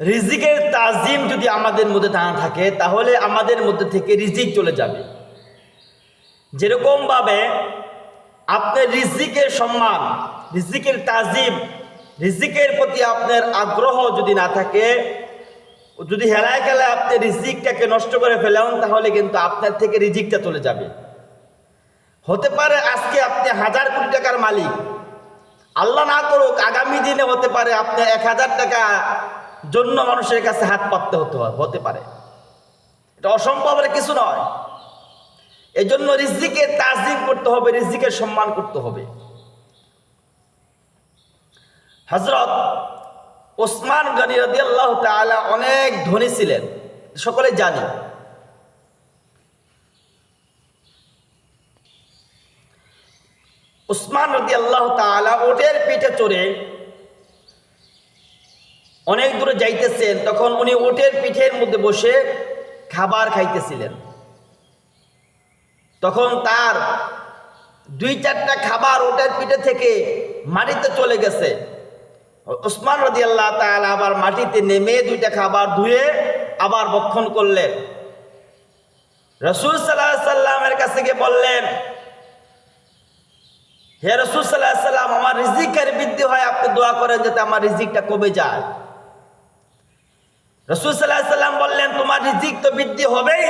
রিজিকের তাজিম যদি আমাদের মধ্যে না থাকে, তাহলে আমাদের মধ্যে থেকে রিজিক চলে যাবে। যেরকমভাবে আপনার রিজিকের সম্মান, রিজিকের তাজিম, রিজিকের প্রতি আপনার আগ্রহ যদি না থাকে, যদি হেলায় খেলায় আপনি রিজিকটাকে নষ্ট করে ফেলেন, তাহলে কিন্তু আপনার থেকে রিজিকটা চলে যাবে। হতে পারে আজকে আপনি হাজার কোটি টাকার মালিক। আল্লাহ না করুক, আগামী দিনে হতে পারে আপনি এক হাজার টাকা জন্য মানুষের কাছে হাত পাততে হতে হতে পারে। এটা অসম্ভবের কিছু নয়। এই জন্য রিজিকে তাজিম করতে হবে, রিজিকের সম্মান করতে হবে। হজরত ওসমান গনি রদি আল্লাহ তালা অনেক ধনী ছিলেন, সকলে জানি। উসমান রদি আল্লাহ তালা ওটের পিঠে চড়ে অনেক দূরে যাইতেছেন, তখন উনি ওটের পিঠের মধ্যে বসে খাবার খাইতেছিলেন। তখন তার দুই চারটা খাবার ওটের পিঠে থেকে মাটিতে চলে গেছে। ওসমান রদি আল্লাহ তালা আবার মাটিতে নেমে দুইটা খাবার ধুয়ে আবার বক্ষণ করলেন। রসুল সাল্লাহ সাল্লামের কাছে গিয়ে বললেন, হে রসুল সাল্লাহ সাল্লাম, আমার রিজিকের বৃদ্ধি হয়, আপনি দোয়া করেন যাতে আমার রিজিকটা কমে যায়। রসুল সাল্লাহ সাল্লাম বললেন, তোমার রিজিক তো বৃদ্ধি হবেই।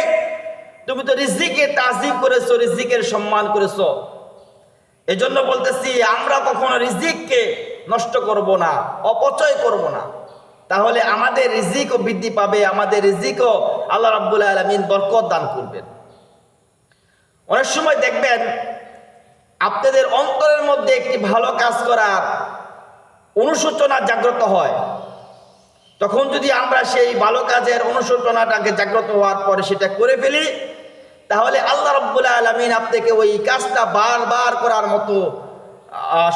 তুমি তো রিজিকে তাজিম করেছ, রিজিকের সম্মান করেছ। এজন্য বলতেছি, আমরা কখনো রিজিককে নষ্ট করব না, অপচয় করব না। তাহলে আমাদের রিজিকও বৃদ্ধি পাবে, আমাদের রিজিকও আল্লাহ রাব্বুল আলমিন বরকত দান করবেন। অনেক সময় দেখবেন, আপনাদের অন্তরের মধ্যে একটি ভালো কাজ করার অনুশোচনা জাগ্রত হয়। তখন যদি আমরা সেই ভালো কাজের অনুশোচনাটাকে জাগ্রত হওয়ার পরে সেটা করে ফেলি, তাহলে আল্লাহ রব্বুল আলমিন আপনাকে ওই কাজটা বারবার করার মতো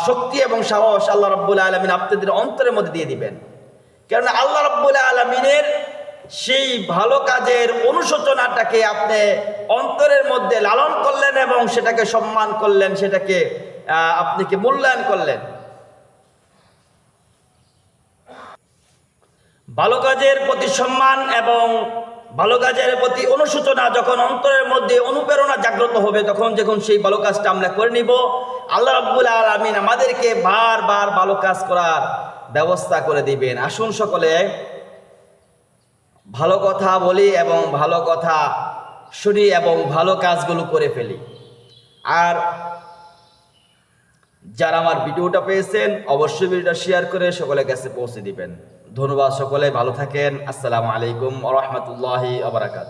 শক্তি এবং সাহস আল্লাহ রব্বুল আলমিন আপনাদের অন্তরের মধ্যে দিয়ে দিবেন। কেননা আল্লাহ রব্বুল আলমিনের সেই ভালো কাজের অনুশোচনাটাকে আপনি অন্তরের মধ্যে লালন করলেন এবং সেটাকে সম্মান করলেন, সেটাকে আপনি কি মূল্যায়ন করলেন। ভালো কাজের প্রতি সম্মান এবং ভালো কাজের প্রতি অনুশোচনা যখন অন্তরের মধ্যে অনুপ্রেরণা জাগ্রত হবে, তখন যখন সেই ভালো কাজটা আমরা করে নিব। আল্লাহ রাব্বুল আলমিন আমাদেরকে বারবার ভালো কাজ করার ব্যবস্থা করে দিবেন। আসুন সকলে ভালো কথা বলি এবং ভালো কথা শুনি এবং ভালো কাজগুলো করে ফেলি। আর যারা আমার ভিডিওটা পেয়েছেন, অবশ্যই ভিডিওটা শেয়ার করে সকলের কাছে পৌঁছে দিবেন। ধন্যবাদ সকলে ভালো থাকেন। আসসালামু আলাইকুম রহমতুল্লাহি আবরাকাত